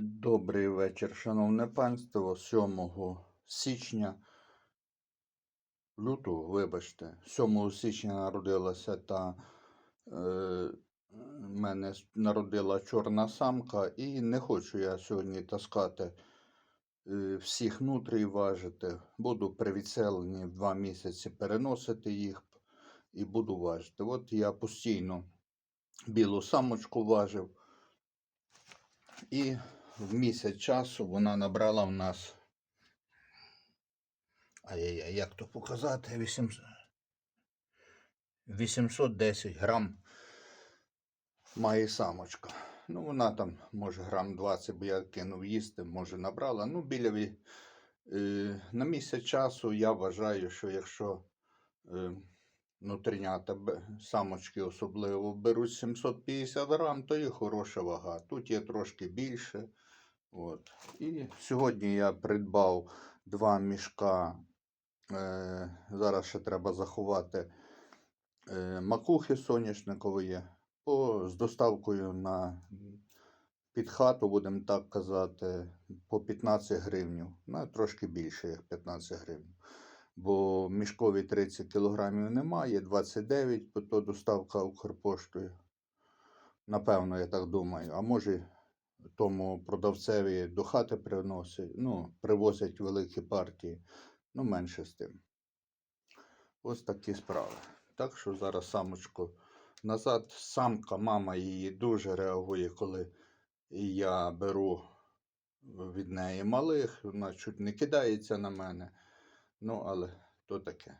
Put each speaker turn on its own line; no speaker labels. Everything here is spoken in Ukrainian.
Добрий вечір, шановне панство. 7 січня, лютого, вибачте, 7 січня народилася та е, мене народила чорна самка, і не хочу я сьогодні таскати е, всіх нутрій важити. Буду при в два місяці переносити їх і буду важити. От я постійно білу самочку важив. І в місяць часу вона набрала в нас. Ай-яй-яй, як то показати? 800... 810 грам має самочка. Ну, вона там, може, грам 20, бо я кинув їсти, може, набрала. Ну, біля е, на місяць часу я вважаю, що якщо е, нутринята, бе- самочки особливо, беруть 750 грам, то і хороша вага. Тут є трошки більше. От. І сьогодні я придбав два мішка. Е, зараз ще треба заховати е, макухи соняшникової по, з доставкою на під хату, будемо так казати, по 15 гривень. Ну, трошки більше, як 15 гривень. Бо мішкові 30 кілограмів немає, 29, бо то доставка Укрпоштою. Напевно, я так думаю. А може, тому продавцеві до хати приносять, ну, привозять великі партії, ну, менше з тим. Ось такі справи. Так що зараз самочку назад. Самка, мама її дуже реагує, коли я беру від неї малих, вона чуть не кидається на мене. Ну, але то таке.